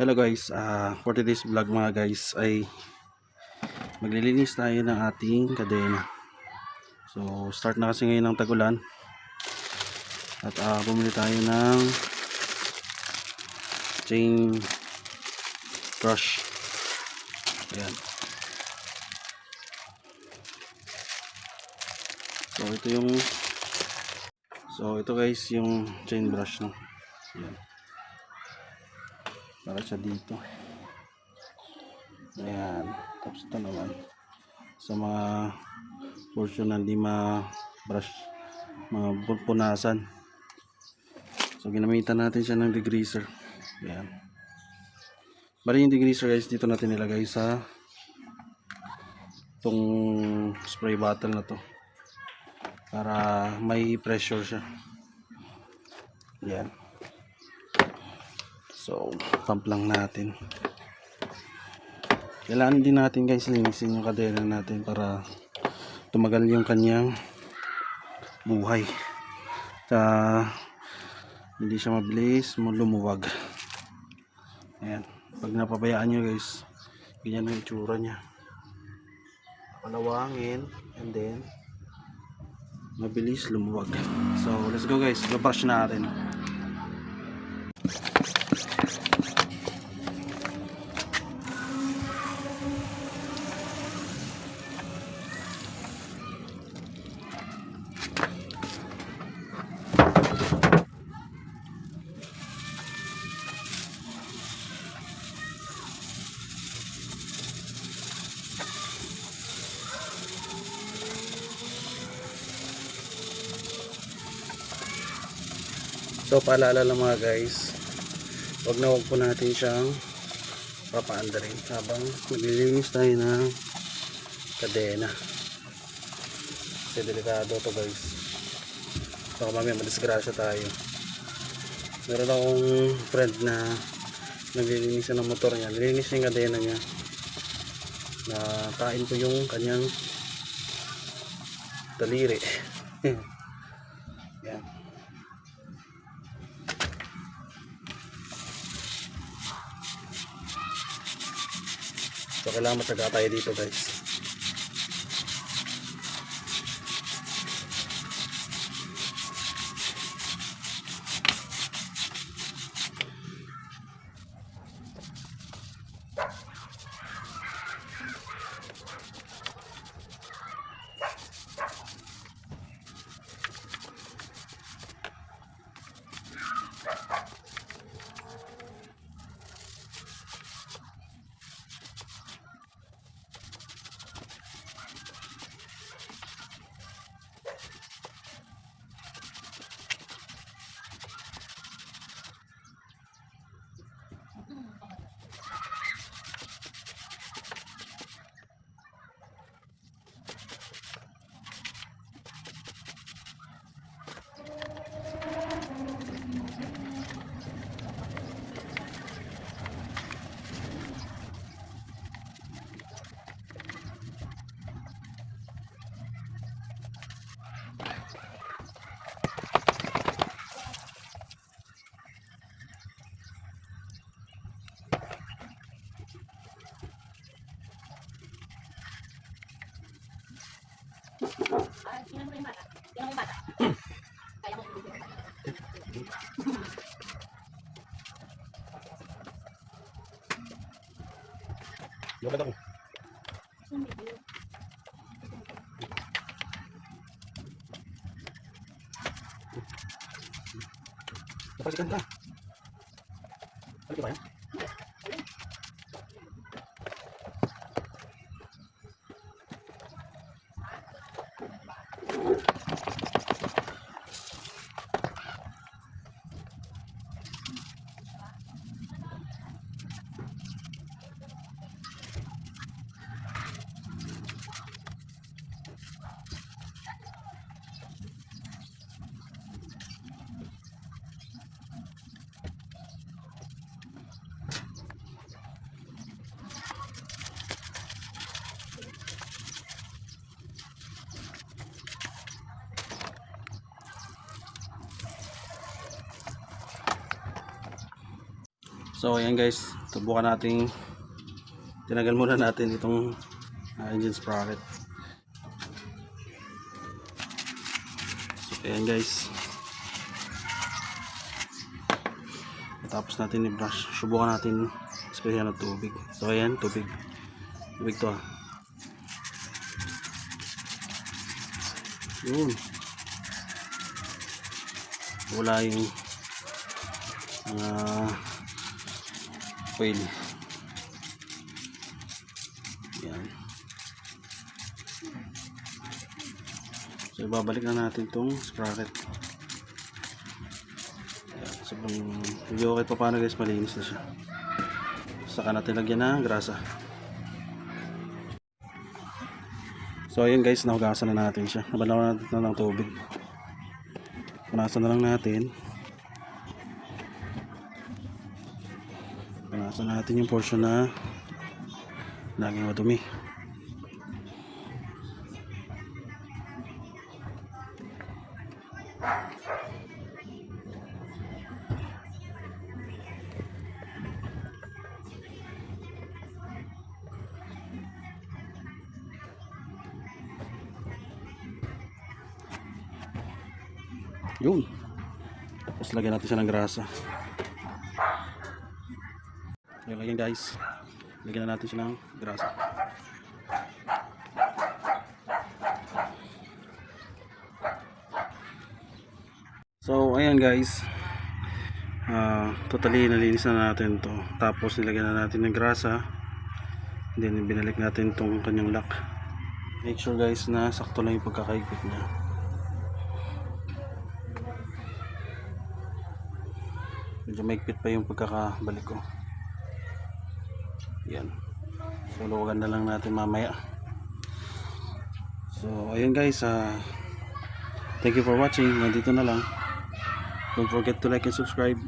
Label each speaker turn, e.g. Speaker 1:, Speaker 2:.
Speaker 1: Hello guys, ah for today's vlog mga guys ay maglilinis tayo ng ating kadena. So start na kasi ngayon ng tagulan. At ah bumili tayo ng chain brush. Ayan. So ito yung So ito guys yung chain brush no. Ayan para siya dito. Ayan. Tapos ito naman. Sa mga portion na hindi ma brush mga pu- punasan. So ginamitan natin siya ng degreaser. Ayan. Bali yung degreaser guys dito natin nilagay sa tong spray bottle na to. Para may pressure siya. Ayan So, pump lang natin. Kailangan din natin guys linisin yung kadena natin para tumagal yung kanyang buhay. Sa hindi siya mabilis lumuwag. Ayan. Pag napabayaan nyo guys, ganyan ang itsura niya. Palawangin and then mabilis lumuwag. So, let's go guys. Babrush natin. So paalala lang mga guys, wag na wag po natin siyang papaandarin habang naglilinis tayo ng kadena. Kasi delikado to guys. Baka mamaya madisgrasya tayo. Meron akong friend na naglilinis ng motor niya. Nililinis niya yung kadena niya. Na kain ko yung kanyang daliri. So kailangan matyaga tayo dito guys. Dapat ako. Napasikan ka. Ka ba yan? So ayan guys, subukan natin. Tinagal muna natin itong ah, engine sprocket. So ayan guys. Tapos natin i-brush subukan natin sprayan ng tubig. So ayan tubig. Tubig to ah. Yun. Wala yung uh, oil yan. So ibabalik na natin tong sprocket. Yan. Sobrang hindi okay pa paano guys malinis na siya. Saka natin lagyan ng grasa. So ayun guys nahugasan na natin siya. Nabalawan natin na ng tubig. Punasan na lang natin punasan natin yung portion na laging madumi. Yun. Tapos lagyan natin siya ng grasa yun lagyan guys. Lagyan na natin siya ng grasa. So ayan guys. Ah, totally nalinis na natin to. Tapos nilagyan na natin ng grasa. Then binalik natin tong kanyang lock. Make sure guys na sakto lang yung pagkakaikot niya. Medyo maigpit pa yung pagkakabalik ko yan. So luwagan na lang natin mamaya. So ayun guys ah thank you for watching. Nandito na lang. Don't forget to like and subscribe